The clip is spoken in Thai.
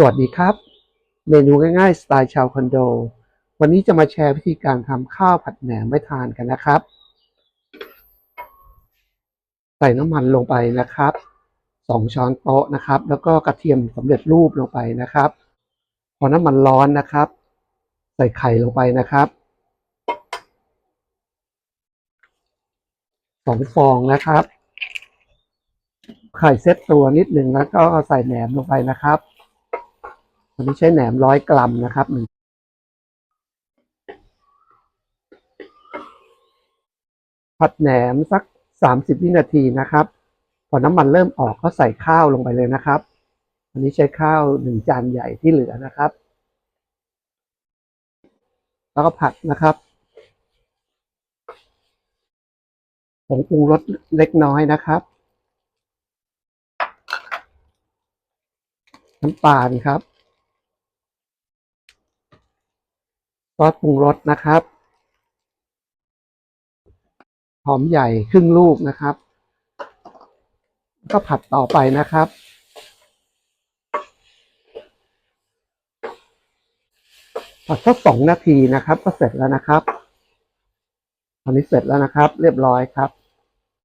สวัสดีครับ เมนูง่ายๆ สไตล์ชาวคอนโด วันนี้จะมาแชร์วิธีการทำข้าวผัดแหนมไว้ทานกันนะครับ ใส่น้ำมันลงไปนะครับสองช้อนโต๊ะนะครับ แล้วก็กระเทียมสำเร็จรูปลงไปนะครับ พอน้ำมันร้อนนะครับ ใส่ไข่ลงไปนะครับสองฟองนะครับ ไข่เซ็ตตัวนิดหนึ่งแล้วก็ใส่แหนมลงไปนะครับ วันนี้ใช้แหนมร้อยกรัมนะครับหนึ่งผัดแหนมสักสามสิบวินาทีนะครับ พอน้ำมันเริ่มออกก็ใส่ข้าวลงไปเลยนะครับอันนี้ใช้ข้าวหนึ่งจานใหญ่ที่เหลือนะครับ แล้วก็ผัดนะครับผงปรุงรสเล็กน้อยนะครับน้ำตาลครับ ซอสปรุงรสนะครับ หอมใหญ่ครึ่งลูกนะครับ ก็ผัดต่อไปนะครับ ผัดสักสองนาทีนะครับ ก็เสร็จแล้วนะครับ ตอนนี้เสร็จแล้วนะครับ เรียบร้อยครับ